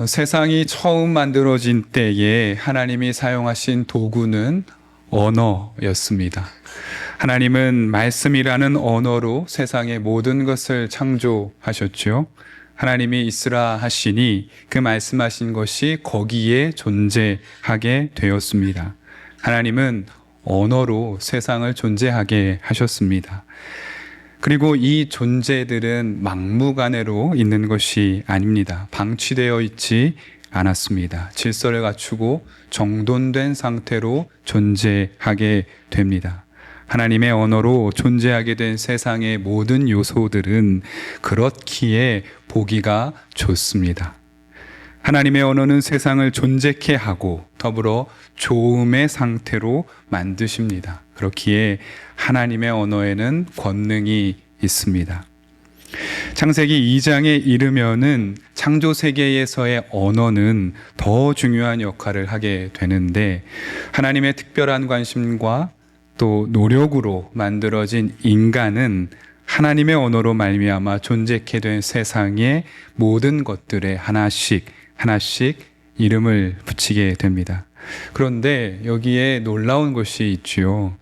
어, 세상이 처음 만들어진 때에 하나님이 사용하신 도구는 언어였습니다. 하나님은 말씀이라는 언어로 세상의 모든 것을 창조하셨죠. 하나님이 있으라 하시니 그 말씀하신 것이 거기에 존재하게 되었습니다. 하나님은 언어로 세상을 존재하게 하셨습니다. 그리고 이 존재들은 막무가내로 있는 것이 아닙니다. 방치되어 있지 않았습니다. 질서를 갖추고 정돈된 상태로 존재하게 됩니다. 하나님의 언어로 존재하게 된 세상의 모든 요소들은 그렇기에 보기가 좋습니다. 하나님의 언어는 세상을 존재케 하고 더불어 좋음의 상태로 만드십니다. 그렇기에 하나님의 언어에는 권능이 있습니다. 창세기 2장에 이르면은 창조 세계에서의 언어는 더 중요한 역할을 하게 되는데 하나님의 특별한 관심과 또 노력으로 만들어진 인간은 하나님의 언어로 말미암아 존재케 된 세상의 모든 것들에 하나씩 하나씩 이름을 붙이게 됩니다. 그런데 여기에 놀라운 것이 있지요.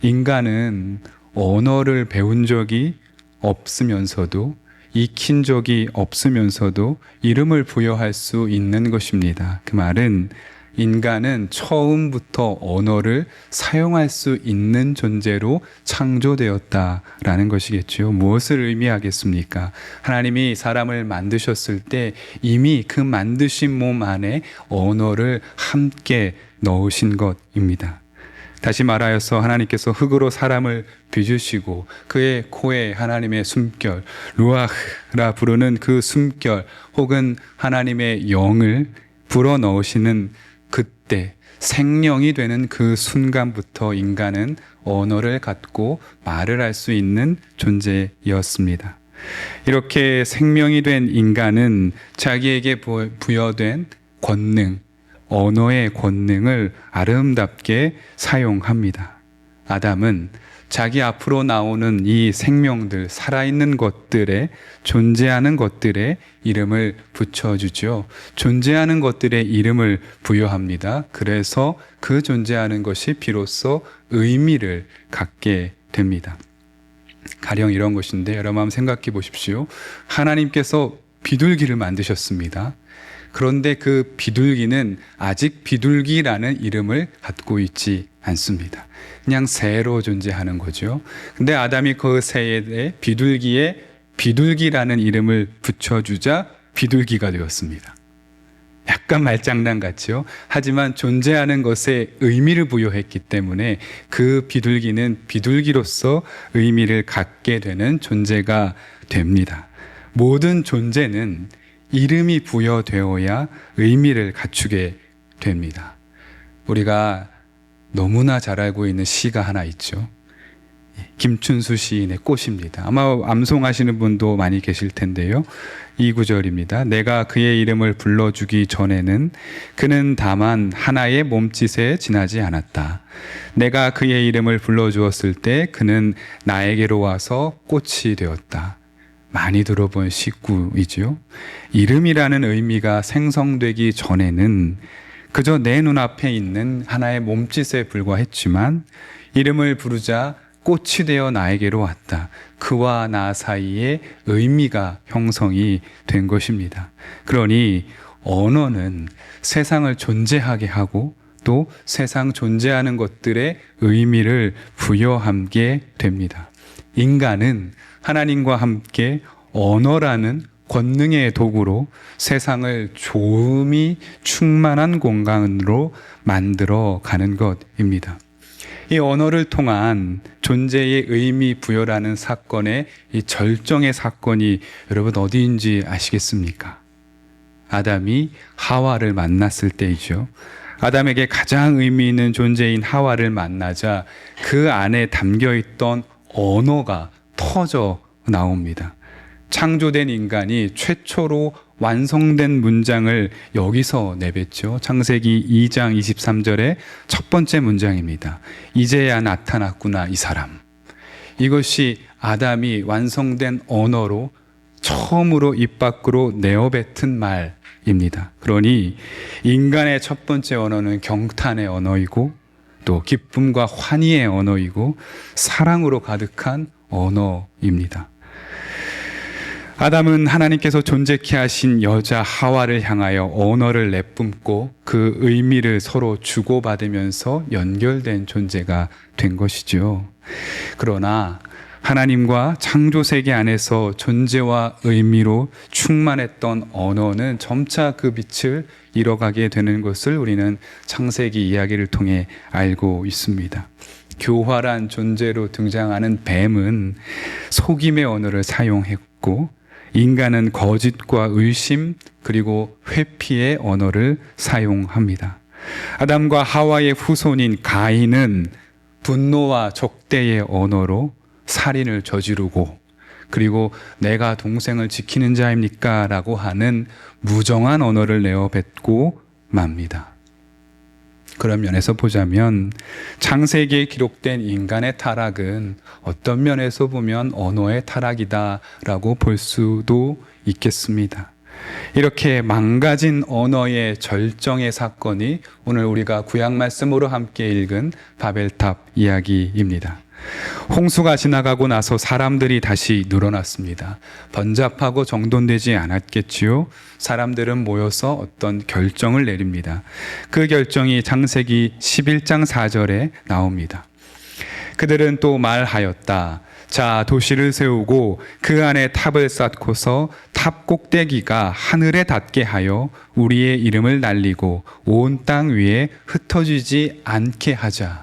인간은 언어를 배운 적이 없으면서도 익힌 적이 없으면서도 이름을 부여할 수 있는 것입니다. 그 말은 인간은 처음부터 언어를 사용할 수 있는 존재로 창조되었다라는 것이겠죠. 무엇을 의미하겠습니까? 하나님이 사람을 만드셨을 때 이미 그 만드신 몸 안에 언어를 함께 넣으신 것입니다. 다시 말하여서 하나님께서 흙으로 사람을 빚으시고 그의 코에 하나님의 숨결, 루아흐라 부르는 그 숨결 혹은 하나님의 영을 불어 넣으시는 그때 생명이 되는 그 순간부터 인간은 언어를 갖고 말을 할 수 있는 존재였습니다. 이렇게 생명이 된 인간은 자기에게 부여된 권능, 언어의 권능을 아름답게 사용합니다. 아담은 자기 앞으로 나오는 이 생명들, 살아있는 것들에 존재하는 것들의 이름을 붙여주죠. 존재하는 것들의 이름을 부여합니다. 그래서 그 존재하는 것이 비로소 의미를 갖게 됩니다. 가령 이런 것인데 여러분 한번 생각해 보십시오. 하나님께서 비둘기를 만드셨습니다. 그런데 그 비둘기는 아직 비둘기라는 이름을 갖고 있지 않습니다. 그냥 새로 존재하는 거죠. 근데 아담이 그 새에 비둘기에 비둘기라는 이름을 붙여주자 비둘기가 되었습니다. 약간 말장난 같죠? 하지만 존재하는 것에 의미를 부여했기 때문에 그 비둘기는 비둘기로서 의미를 갖게 되는 존재가 됩니다. 모든 존재는 이름이 부여되어야 의미를 갖추게 됩니다. 우리가 너무나 잘 알고 있는 시가 하나 있죠. 김춘수 시인의 꽃입니다. 아마 암송하시는 분도 많이 계실 텐데요. 이 구절입니다. 내가 그의 이름을 불러주기 전에는 그는 다만 하나의 몸짓에 지나지 않았다. 내가 그의 이름을 불러주었을 때 그는 나에게로 와서 꽃이 되었다. 많이 들어본 식구이죠. 이름이라는 의미가 생성되기 전에는 그저 내 눈앞에 있는 하나의 몸짓에 불과했지만 이름을 부르자 꽃이 되어 나에게로 왔다. 그와 나 사이에 의미가 형성이 된 것입니다. 그러니 언어는 세상을 존재하게 하고 또 세상 존재하는 것들의 의미를 부여하게 됩니다. 인간은 하나님과 함께 언어라는 권능의 도구로 세상을 조음이 충만한 공간으로 만들어 가는 것입니다. 이 언어를 통한 존재의 의미 부여라는 사건의 이 절정의 사건이 여러분 어디인지 아시겠습니까? 아담이 하와를 만났을 때이죠. 아담에게 가장 의미 있는 존재인 하와를 만나자 그 안에 담겨 있던 언어가 터져 나옵니다. 창조된 인간이 최초로 완성된 문장을 여기서 내뱉죠. 창세기 2장 23절의 첫 번째 문장입니다. 이제야 나타났구나, 이 사람. 이것이 아담이 완성된 언어로 처음으로 입 밖으로 내어뱉은 말, 입니다. 그러니 인간의 첫 번째 언어는 경탄의 언어이고 또 기쁨과 환희의 언어이고 사랑으로 가득한 언어입니다. 아담은 하나님께서 존재케 하신 여자 하와를 향하여 언어를 내뿜고 그 의미를 서로 주고받으면서 연결된 존재가 된 것이죠. 그러나 하나님과 창조 세계 안에서 존재와 의미로 충만했던 언어는 점차 그 빛을 잃어가게 되는 것을 우리는 창세기 이야기를 통해 알고 있습니다. 교활한 존재로 등장하는 뱀은 속임의 언어를 사용했고 인간은 거짓과 의심 그리고 회피의 언어를 사용합니다. 아담과 하와의 후손인 가인은 분노와 적대의 언어로 살인을 저지르고 그리고 내가 동생을 지키는 자입니까? 라고 하는 무정한 언어를 내어 뱉고 맙니다. 그런 면에서 보자면 창세기에 기록된 인간의 타락은 어떤 면에서 보면 언어의 타락이다라고 볼 수도 있겠습니다. 이렇게 망가진 언어의 절정의 사건이 오늘 우리가 구약 말씀으로 함께 읽은 바벨탑 이야기입니다. 홍수가 지나가고 나서 사람들이 다시 늘어났습니다. 번잡하고 정돈되지 않았겠지요. 사람들은 모여서 어떤 결정을 내립니다. 그 결정이 창세기 11장 4절에 나옵니다. 그들은 또 말하였다. 자, 도시를 세우고 그 안에 탑을 쌓고서 탑 꼭대기가 하늘에 닿게 하여 우리의 이름을 날리고 온 땅 위에 흩어지지 않게 하자.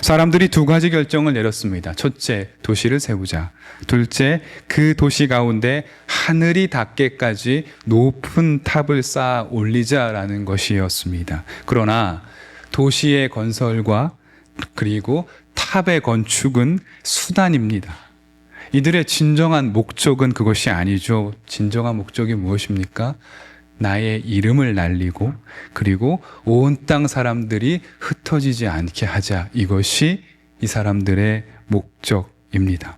사람들이 두 가지 결정을 내렸습니다. 첫째, 도시를 세우자. 둘째, 그 도시 가운데 하늘이 닿게까지 높은 탑을 쌓아 올리자라는 것이었습니다. 그러나 도시의 건설과 그리고 탑의 건축은 수단입니다. 이들의 진정한 목적은 그것이 아니죠. 진정한 목적이 무엇입니까? 나의 이름을 날리고 그리고 온 땅 사람들이 흩어지지 않게 하자. 이것이 이 사람들의 목적입니다.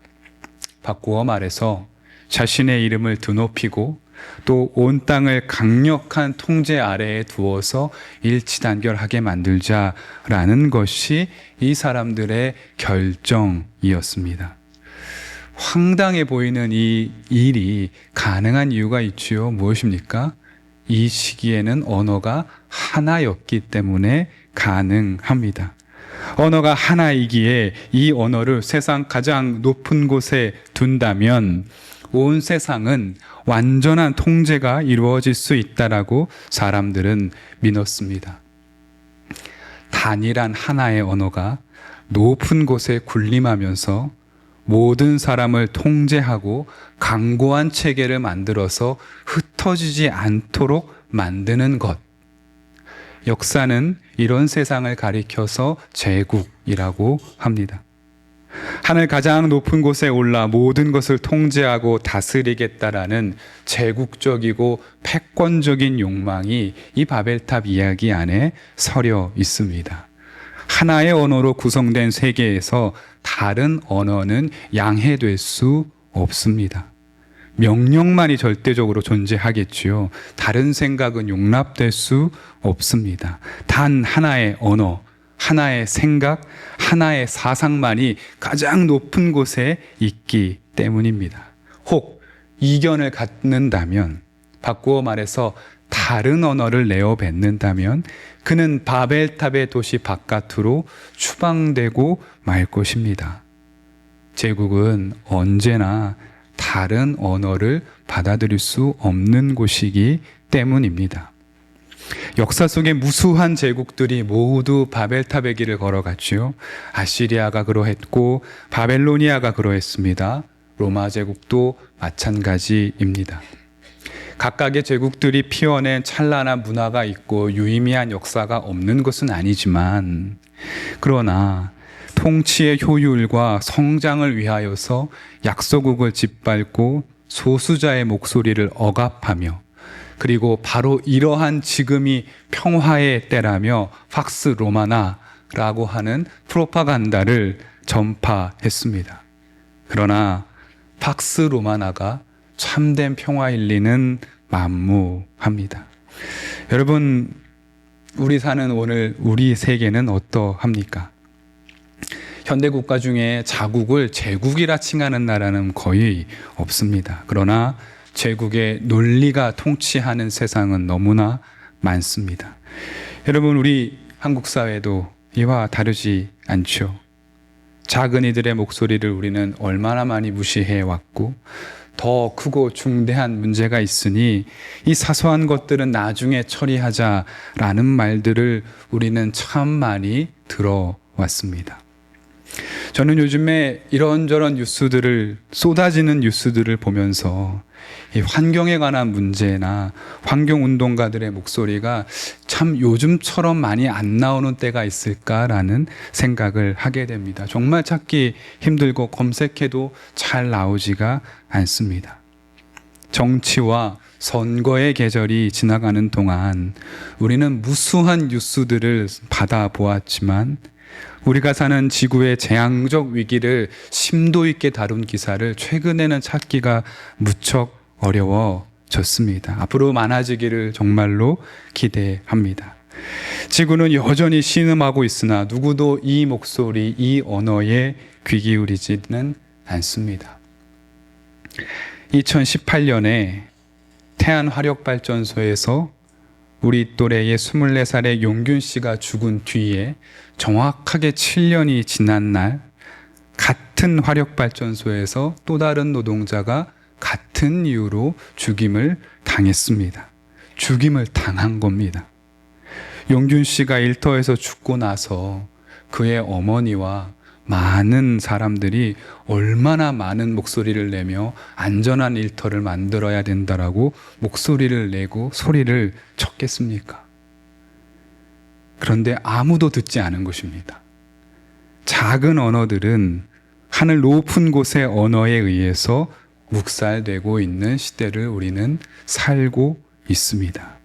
바꾸어 말해서 자신의 이름을 드높이고 또 온 땅을 강력한 통제 아래에 두어서 일치단결하게 만들자라는 것이 이 사람들의 결정이었습니다. 황당해 보이는 이 일이 가능한 이유가 있지요. 무엇입니까? 이 시기에는 언어가 하나였기 때문에 가능합니다. 언어가 하나이기에 이 언어를 세상 가장 높은 곳에 둔다면 온 세상은 완전한 통제가 이루어질 수 있다라고 사람들은 믿었습니다. 단일한 하나의 언어가 높은 곳에 군림하면서 모든 사람을 통제하고 강고한 체계를 만들어서 흩어지지 않도록 만드는 것. 역사는 이런 세상을 가리켜서 제국이라고 합니다. 하늘 가장 높은 곳에 올라 모든 것을 통제하고 다스리겠다라는 제국적이고 패권적인 욕망이 이 바벨탑 이야기 안에 서려 있습니다. 하나의 언어로 구성된 세계에서 다른 언어는 양해될 수 없습니다. 명령만이 절대적으로 존재하겠지요. 다른 생각은 용납될 수 없습니다. 단 하나의 언어, 하나의 생각, 하나의 사상만이 가장 높은 곳에 있기 때문입니다. 혹 이견을 갖는다면, 바꾸어 말해서 다른 언어를 내어 뱉는다면 그는 바벨탑의 도시 바깥으로 추방되고 말 것입니다. 제국은 언제나 다른 언어를 받아들일 수 없는 곳이기 때문입니다. 역사 속에 무수한 제국들이 모두 바벨탑의 길을 걸어갔지요. 아시리아가 그러했고 바벨로니아가 그러했습니다. 로마 제국도 마찬가지입니다. 각각의 제국들이 피워낸 찬란한 문화가 있고 유의미한 역사가 없는 것은 아니지만 그러나 통치의 효율과 성장을 위하여서 약소국을 짓밟고 소수자의 목소리를 억압하며 그리고 바로 이러한 지금이 평화의 때라며 팍스 로마나라고 하는 프로파간다를 전파했습니다. 그러나 팍스 로마나가 참된 평화일 리는 만무합니다. 여러분, 우리 사는 오늘 우리 세계는 어떠합니까? 현대 국가 중에 자국을 제국이라 칭하는 나라는 거의 없습니다. 그러나 제국의 논리가 통치하는 세상은 너무나 많습니다. 여러분, 우리 한국 사회도 이와 다르지 않죠. 작은 이들의 목소리를 우리는 얼마나 많이 무시해 왔고, 더 크고 중대한 문제가 있으니 이 사소한 것들은 나중에 처리하자라는 말들을 우리는 참 많이 들어왔습니다. 저는 요즘에 이런저런 뉴스들을 쏟아지는 뉴스들을 보면서 이 환경에 관한 문제나 환경 운동가들의 목소리가 참 요즘처럼 많이 안 나오는 때가 있을까라는 생각을 하게 됩니다. 정말 찾기 힘들고 검색해도 잘 나오지가 않습니다. 정치와 선거의 계절이 지나가는 동안 우리는 무수한 뉴스들을 받아보았지만 우리가 사는 지구의 재앙적 위기를 심도 있게 다룬 기사를 최근에는 찾기가 무척 어려워졌습니다. 앞으로 많아지기를 정말로 기대합니다. 지구는 여전히 신음하고 있으나 누구도 이 목소리, 이 언어에 귀 기울이지는 않습니다. 2018년에 태안 화력 발전소에서 우리 또래의 24살의 용균 씨가 죽은 뒤에 정확하게 7년이 지난 날 같은 화력발전소에서 또 다른 노동자가 같은 이유로 죽임을 당했습니다. 죽임을 당한 겁니다. 용균 씨가 일터에서 죽고 나서 그의 어머니와 많은 사람들이 얼마나 많은 목소리를 내며 안전한 일터를 만들어야 된다라고 목소리를 내고 소리를 쳤겠습니까? 그런데 아무도 듣지 않은 것입니다. 작은 언어들은 하늘 높은 곳의 언어에 의해서 묵살되고 있는 시대를 우리는 살고 있습니다.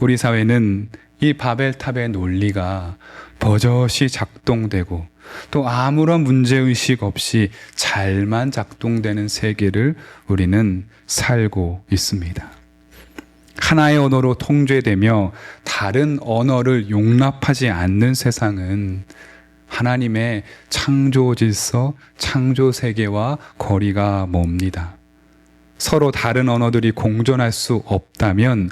우리 사회는 이 바벨탑의 논리가 버젓이 작동되고 또 아무런 문제의식 없이 잘만 작동되는 세계를 우리는 살고 있습니다. 하나의 언어로 통제되며 다른 언어를 용납하지 않는 세상은 하나님의 창조 질서, 창조 세계와 거리가 멉니다. 서로 다른 언어들이 공존할 수 없다면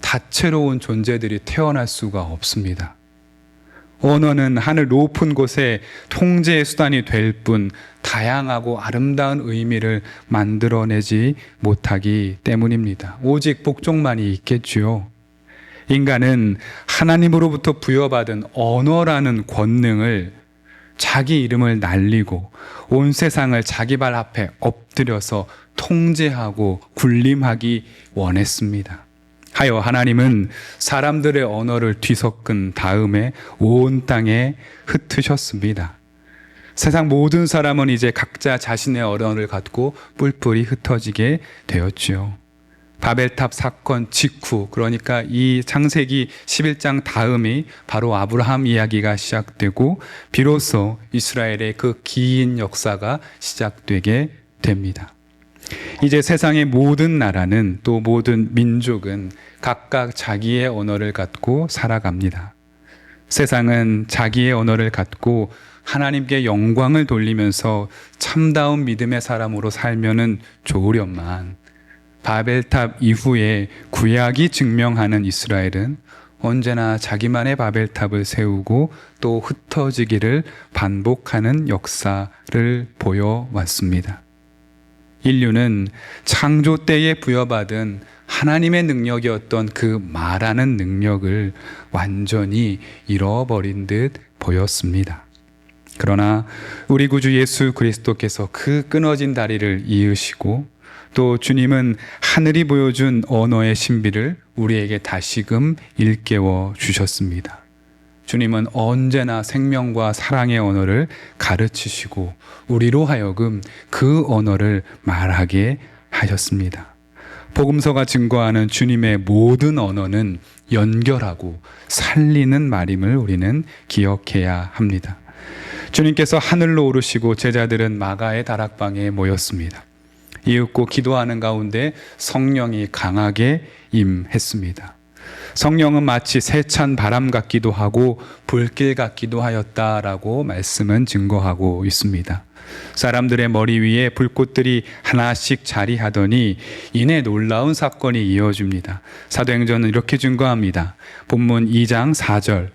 다채로운 존재들이 태어날 수가 없습니다. 언어는 하늘 높은 곳에 통제의 수단이 될 뿐 다양하고 아름다운 의미를 만들어내지 못하기 때문입니다. 오직 복종만이 있겠지요. 인간은 하나님으로부터 부여받은 언어라는 권능을 자기 이름을 날리고 온 세상을 자기 발 앞에 엎드려서 통제하고 군림하기 원했습니다. 하여 하나님은 사람들의 언어를 뒤섞은 다음에 온 땅에 흩으셨습니다. 세상 모든 사람은 이제 각자 자신의 언어를 갖고 뿔뿔이 흩어지게 되었지요. 바벨탑 사건 직후 그러니까 이 창세기 11장 다음이 바로 아브라함 이야기가 시작되고 비로소 이스라엘의 그 긴 역사가 시작되게 됩니다. 이제 세상의 모든 나라는 또 모든 민족은 각각 자기의 언어를 갖고 살아갑니다. 세상은 자기의 언어를 갖고 하나님께 영광을 돌리면서 참다운 믿음의 사람으로 살면은 좋으련만 바벨탑 이후에 구약이 증명하는 이스라엘은 언제나 자기만의 바벨탑을 세우고 또 흩어지기를 반복하는 역사를 보여왔습니다. 인류는 창조 때에 부여받은 하나님의 능력이었던 그 말하는 능력을 완전히 잃어버린 듯 보였습니다. 그러나 우리 구주 예수 그리스도께서 그 끊어진 다리를 이으시고 또 주님은 하늘이 보여준 언어의 신비를 우리에게 다시금 일깨워 주셨습니다. 주님은 언제나 생명과 사랑의 언어를 가르치시고 우리로 하여금 그 언어를 말하게 하셨습니다. 복음서가 증거하는 주님의 모든 언어는 연결하고 살리는 말임을 우리는 기억해야 합니다. 주님께서 하늘로 오르시고 제자들은 마가의 다락방에 모였습니다. 이윽고 기도하는 가운데 성령이 강하게 임했습니다. 성령은 마치 세찬 바람 같기도 하고 불길 같기도 하였다라고 말씀은 증거하고 있습니다. 사람들의 머리 위에 불꽃들이 하나씩 자리하더니 이내 놀라운 사건이 이어집니다. 사도행전은 이렇게 증거합니다. 본문 2장 4절.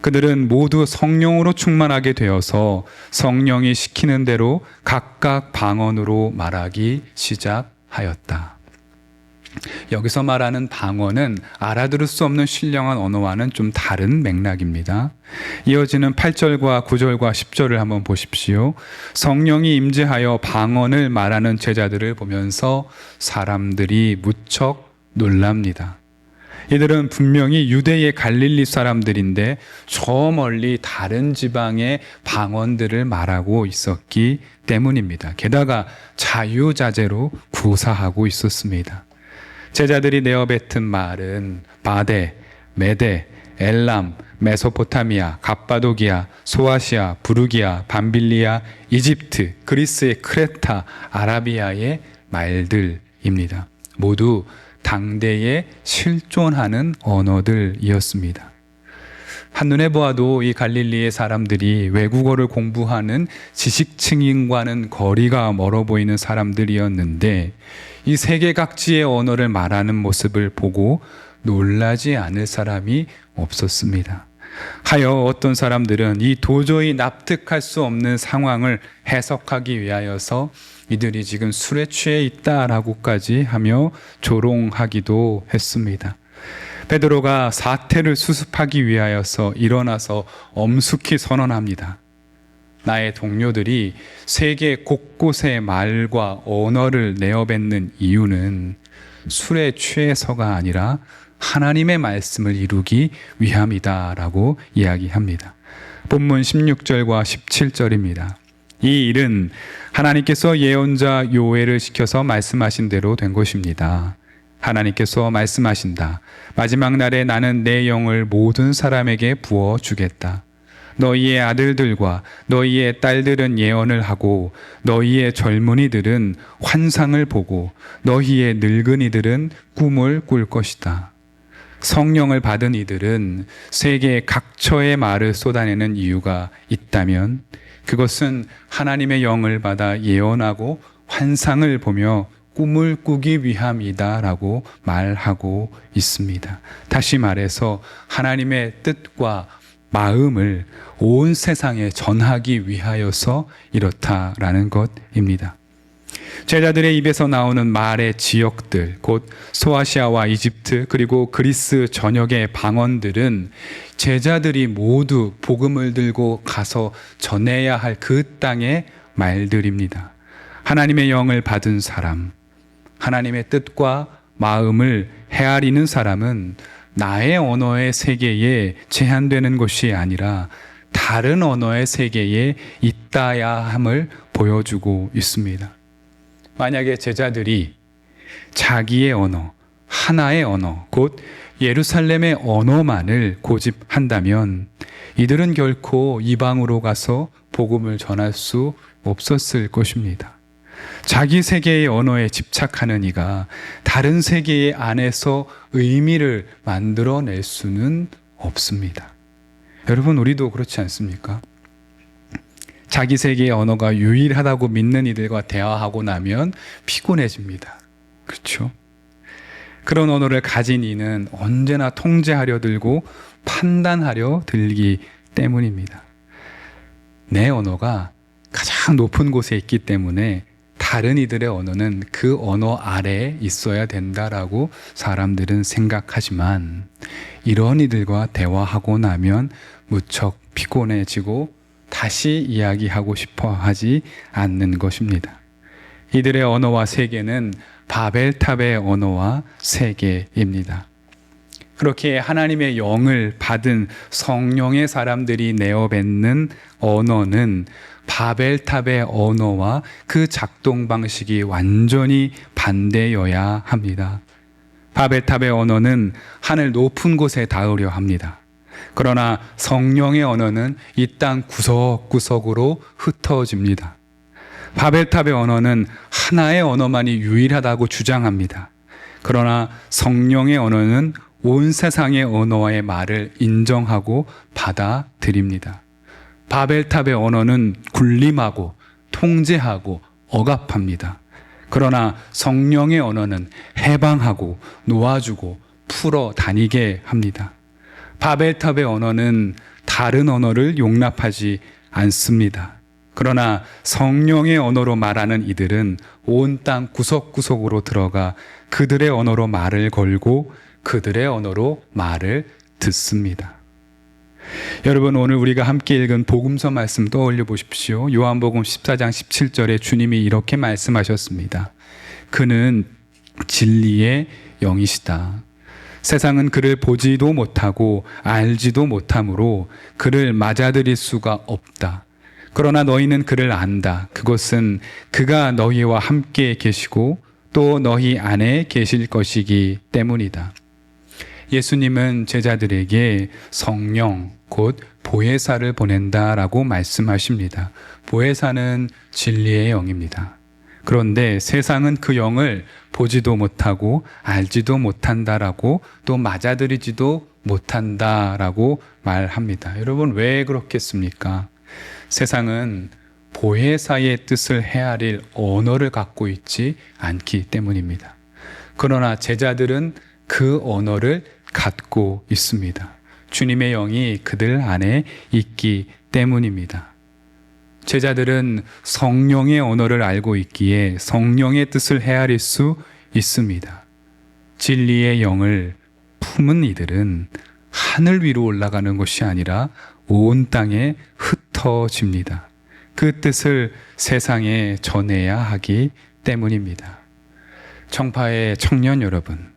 그들은 모두 성령으로 충만하게 되어서 성령이 시키는 대로 각각 방언으로 말하기 시작하였다. 여기서 말하는 방언은 알아들을 수 없는 신령한 언어와는 좀 다른 맥락입니다. 이어지는 8절과 9절과 10절을 한번 보십시오. 성령이 임재하여 방언을 말하는 제자들을 보면서 사람들이 무척 놀랍니다. 이들은 분명히 유대의 갈릴리 사람들인데 저 멀리 다른 지방의 방언들을 말하고 있었기 때문입니다. 게다가 자유자재로 구사하고 있었습니다. 제자들이 내어뱉은 말은 바데, 메데, 엘람, 메소포타미아, 갑바도기아, 소아시아, 부르기아, 밤빌리아, 이집트, 그리스의 크레타, 아라비아의 말들입니다. 모두 당대에 실존하는 언어들이었습니다. 한눈에 보아도 이 갈릴리의 사람들이 외국어를 공부하는 지식층인과는 거리가 멀어 보이는 사람들이었는데 이 세계 각지의 언어를 말하는 모습을 보고 놀라지 않을 사람이 없었습니다. 하여 어떤 사람들은 이 도저히 납득할 수 없는 상황을 해석하기 위하여서 이들이 지금 술에 취해 있다라고까지 하며 조롱하기도 했습니다. 베드로가 사태를 수습하기 위하여서 일어나서 엄숙히 선언합니다. 나의 동료들이 세계 곳곳의 말과 언어를 내어뱉는 이유는 술에 취해서가 아니라 하나님의 말씀을 이루기 위함이다라고 이야기합니다. 본문 16절과 17절입니다. 이 일은 하나님께서 예언자 요엘을 시켜서 말씀하신 대로 된 것입니다. 하나님께서 말씀하신다. 마지막 날에 나는 내 영을 모든 사람에게 부어 주겠다. 너희의 아들들과 너희의 딸들은 예언을 하고 너희의 젊은이들은 환상을 보고 너희의 늙은이들은 꿈을 꿀 것이다. 성령을 받은 이들은 세계 각처의 말을 쏟아내는 이유가 있다면 그것은 하나님의 영을 받아 예언하고 환상을 보며 꿈을 꾸기 위함이다라고 말하고 있습니다. 다시 말해서 하나님의 뜻과 마음을 온 세상에 전하기 위하여서 이렇다라는 것입니다. 제자들의 입에서 나오는 말의 지역들, 곧 소아시아와 이집트 그리고 그리스 전역의 방언들은 제자들이 모두 복음을 들고 가서 전해야 할 그 땅의 말들입니다. 하나님의 영을 받은 사람, 하나님의 뜻과 마음을 헤아리는 사람은 나의 언어의 세계에 제한되는 것이 아니라 다른 언어의 세계에 있다야 함을 보여주고 있습니다. 만약에 제자들이 자기의 언어, 하나의 언어, 곧 예루살렘의 언어만을 고집한다면 이들은 결코 이방으로 가서 복음을 전할 수 없었을 것입니다. 자기 세계의 언어에 집착하는 이가 다른 세계의 안에서 의미를 만들어낼 수는 없습니다. 여러분, 우리도 그렇지 않습니까? 자기 세계의 언어가 유일하다고 믿는 이들과 대화하고 나면 피곤해집니다. 그렇죠? 그런 언어를 가진 이는 언제나 통제하려 들고 판단하려 들기 때문입니다. 내 언어가 가장 높은 곳에 있기 때문에 다른 이들의 언어는 그 언어 아래에 있어야 된다라고 사람들은 생각하지만 이런 이들과 대화하고 나면 무척 피곤해지고 다시 이야기하고 싶어 하지 않는 것입니다. 이들의 언어와 세계는 바벨탑의 언어와 세계입니다. 그렇게 하나님의 영을 받은 성령의 사람들이 내어뱉는 언어는 바벨탑의 언어와 그 작동 방식이 완전히 반대여야 합니다. 바벨탑의 언어는 하늘 높은 곳에 닿으려 합니다. 그러나 성령의 언어는 이 땅 구석구석으로 흩어집니다. 바벨탑의 언어는 하나의 언어만이 유일하다고 주장합니다. 그러나 성령의 언어는 온 세상의 언어의 말을 인정하고 받아들입니다. 바벨탑의 언어는 군림하고 통제하고 억압합니다. 그러나 성령의 언어는 해방하고 놓아주고 풀어 다니게 합니다. 바벨탑의 언어는 다른 언어를 용납하지 않습니다. 그러나 성령의 언어로 말하는 이들은 온 땅 구석구석으로 들어가 그들의 언어로 말을 걸고 그들의 언어로 말을 듣습니다. 여러분 오늘 우리가 함께 읽은 복음서 말씀 떠올려 보십시오. 요한복음 14장 17절에 주님이 이렇게 말씀하셨습니다. 그는 진리의 영이시다. 세상은 그를 보지도 못하고 알지도 못하므로 그를 맞아들일 수가 없다. 그러나 너희는 그를 안다. 그것은 그가 너희와 함께 계시고 또 너희 안에 계실 것이기 때문이다. 예수님은 제자들에게 성령, 곧 보혜사를 보낸다라고 말씀하십니다. 보혜사는 진리의 영입니다. 그런데 세상은 그 영을 보지도 못하고 알지도 못한다라고 또 맞아들이지도 못한다라고 말합니다. 여러분 왜 그렇겠습니까? 세상은 보혜사의 뜻을 헤아릴 언어를 갖고 있지 않기 때문입니다. 그러나 제자들은 그 언어를 갖고 있습니다. 주님의 영이 그들 안에 있기 때문입니다. 제자들은 성령의 언어를 알고 있기에 성령의 뜻을 헤아릴 수 있습니다. 진리의 영을 품은 이들은 하늘 위로 올라가는 것이 아니라 온 땅에 흩어집니다. 그 뜻을 세상에 전해야 하기 때문입니다. 청파의 청년 여러분,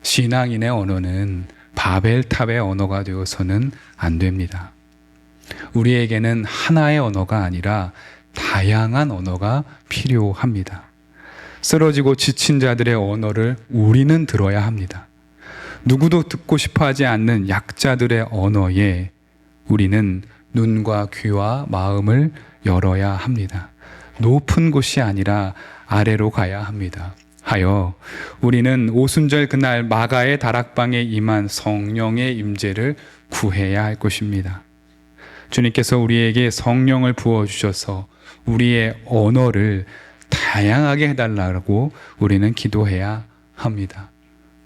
신앙인의 언어는 바벨탑의 언어가 되어서는 안 됩니다. 우리에게는 하나의 언어가 아니라 다양한 언어가 필요합니다. 쓰러지고 지친 자들의 언어를 우리는 들어야 합니다. 누구도 듣고 싶어 하지 않는 약자들의 언어에 우리는 눈과 귀와 마음을 열어야 합니다. 높은 곳이 아니라 아래로 가야 합니다. 하여 우리는 오순절 그날 마가의 다락방에 임한 성령의 임재를 구해야 할 것입니다. 주님께서 우리에게 성령을 부어 주셔서 우리의 언어를 다양하게 해달라고 우리는 기도해야 합니다.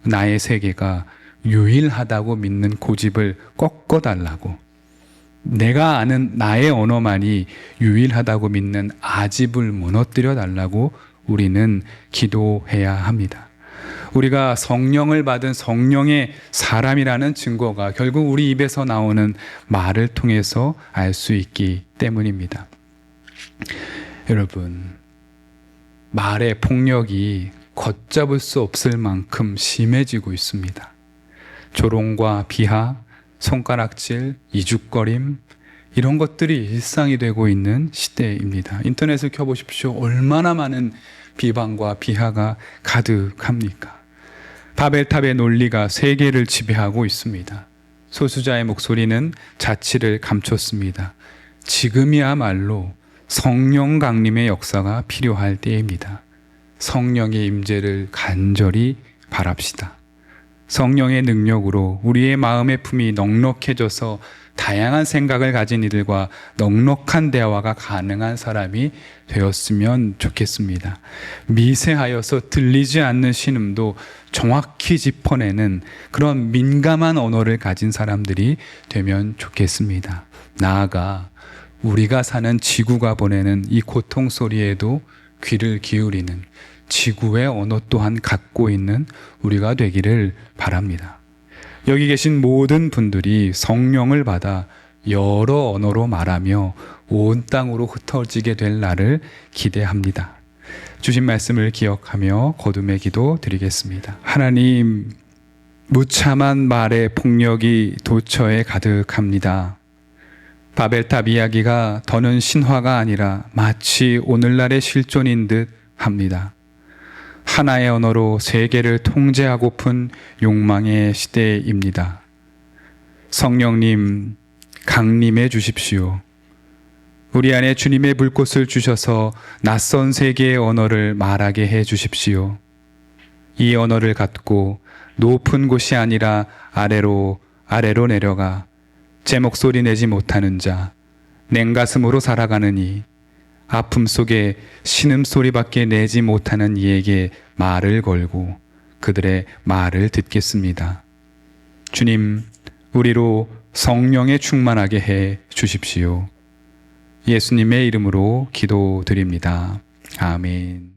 나의 세계가 유일하다고 믿는 고집을 꺾어달라고. 내가 아는 나의 언어만이 유일하다고 믿는 아집을 무너뜨려 달라고 우리는 기도해야 합니다. 우리가 성령을 받은 성령의 사람이라는 증거가 결국 우리 입에서 나오는 말을 통해서 알 수 있기 때문입니다. 여러분, 말의 폭력이 걷잡을 수 없을 만큼 심해지고 있습니다. 조롱과 비하, 손가락질, 이죽거림, 이런 것들이 일상이 되고 있는 시대입니다. 인터넷을 켜보십시오. 얼마나 많은 비방과 비하가 가득합니까? 바벨탑의 논리가 세계를 지배하고 있습니다. 소수자의 목소리는 자치를 감췄습니다. 지금이야말로 성령 강림의 역사가 필요할 때입니다. 성령의 임재를 간절히 바랍시다. 성령의 능력으로 우리의 마음의 품이 넉넉해져서 다양한 생각을 가진 이들과 넉넉한 대화가 가능한 사람이 되었으면 좋겠습니다. 미세하여서 들리지 않는 신음도 정확히 짚어내는 그런 민감한 언어를 가진 사람들이 되면 좋겠습니다. 나아가 우리가 사는 지구가 보내는 이 고통 소리에도 귀를 기울이는 지구의 언어 또한 갖고 있는 우리가 되기를 바랍니다. 여기 계신 모든 분들이 성령을 받아 여러 언어로 말하며 온 땅으로 흩어지게 될 날을 기대합니다. 주신 말씀을 기억하며 거둠의 기도 드리겠습니다. 하나님, 무참한 말의 폭력이 도처에 가득합니다. 바벨탑 이야기가 더는 신화가 아니라 마치 오늘날의 실존인 듯 합니다. 하나의 언어로 세계를 통제하고픈 욕망의 시대입니다. 성령님, 강림해 주십시오. 우리 안에 주님의 불꽃을 주셔서 낯선 세계의 언어를 말하게 해 주십시오. 이 언어를 갖고 높은 곳이 아니라 아래로 아래로 내려가 제 목소리 내지 못하는 자 냉가슴으로 살아가느니 아픔 속에 신음소리밖에 내지 못하는 이에게 말을 걸고 그들의 말을 듣겠습니다. 주님, 우리로 성령에 충만하게 해 주십시오. 예수님의 이름으로 기도드립니다. 아멘.